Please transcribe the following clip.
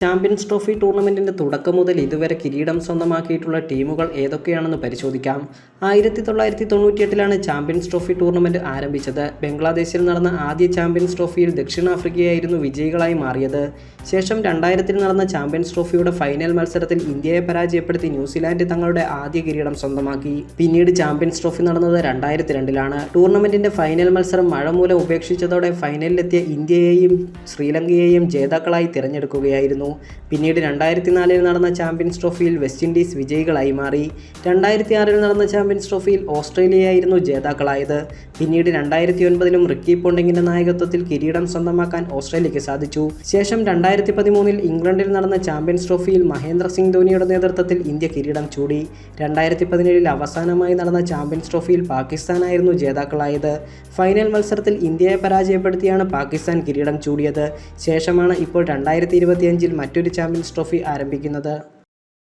Champions trophy ടൂർണമെന്റിന്റെ തുടക്കം മുതൽ ഇതുവരെ കിരീടം സ്വന്തമാക്കിയിട്ടുള്ള ടീമുകൾ ഏതൊക്കെയാണെന്ന് പരിശോധിക്കാം. ആയിരത്തി തൊള്ളായിരത്തി തൊണ്ണൂറ്റിയെട്ടിലാണ് ചാമ്പ്യൻസ് ട്രോഫി ടൂർണമെന്റ് ആരംഭിച്ചത്. ബംഗ്ലാദേശിൽ നടന്ന ആദ്യ ചാമ്പ്യൻസ് ട്രോഫിയിൽ ദക്ഷിണാഫ്രിക്കയായിരുന്നു വിജയികളായി മാറിയത്. ശേഷം രണ്ടായിരത്തിൽ നടന്ന ചാമ്പ്യൻസ് ട്രോഫിയുടെ ഫൈനൽ മത്സരത്തിൽ ഇന്ത്യയെ പരാജയപ്പെടുത്തി ന്യൂസിലാൻഡ് തങ്ങളുടെ ആദ്യ കിരീടം സ്വന്തമാക്കി. പിന്നീട് ചാമ്പ്യൻസ് ട്രോഫി നടന്നത് രണ്ടായിരത്തി രണ്ടിലാണ് ടൂർണമെന്റിന്റെ ഫൈനൽ മത്സരം മഴ മൂലം ഉപേക്ഷിച്ചതോടെ ഫൈനലിലെത്തിയ ഇന്ത്യയെയും ശ്രീലങ്കയെയും ജേതാക്കളായി തിരഞ്ഞെടുക്കുകയായിരുന്നു. പിന്നീട് രണ്ടായിരത്തി നാലിൽ നടന്ന ചാമ്പ്യൻസ് ട്രോഫിയിൽ വെസ്റ്റ് ഇൻഡീസ് വിജയികളായി മാറി. രണ്ടായിരത്തി ആറിൽ നടന്ന ചാമ്പ്യൻസ് ട്രോഫിയിൽ ഓസ്ട്രേലിയയായിരുന്നു ജേതാക്കളായത്. പിന്നീട് രണ്ടായിരത്തി ഒൻപതിലും റിക്കി പോണ്ടിങ്ങിന്റെ നായകത്വത്തിൽ കിരീടം സ്വന്തമാക്കാൻ ഓസ്ട്രേലിയയ്ക്ക് സാധിച്ചു. ശേഷം രണ്ടായിരത്തി പതിമൂന്നിൽ ഇംഗ്ലണ്ടിൽ നടന്ന ചാമ്പ്യൻസ് ട്രോഫിയിൽ മഹേന്ദ്ര സിംഗ് ധോണിയുടെ നേതൃത്വത്തിൽ ഇന്ത്യ കിരീടം ചൂടി. രണ്ടായിരത്തി പതിനേഴിൽ അവസാനമായി നടന്ന ചാമ്പ്യൻസ് ട്രോഫിയിൽ പാകിസ്ഥാനായിരുന്നു ജേതാക്കളായത്. ഫൈനൽ മത്സരത്തിൽ ഇന്ത്യയെ പരാജയപ്പെടുത്തിയാണ് പാകിസ്ഥാൻ കിരീടം ചൂടിയത്. ശേഷമാണ് ഇപ്പോൾ രണ്ടായിരത്തി ഇരുപത്തിയഞ്ചിൽ മറ്റൊരു ചാമ്പ്യൻസ് ട്രോഫി ആരംഭിക്കുന്നത്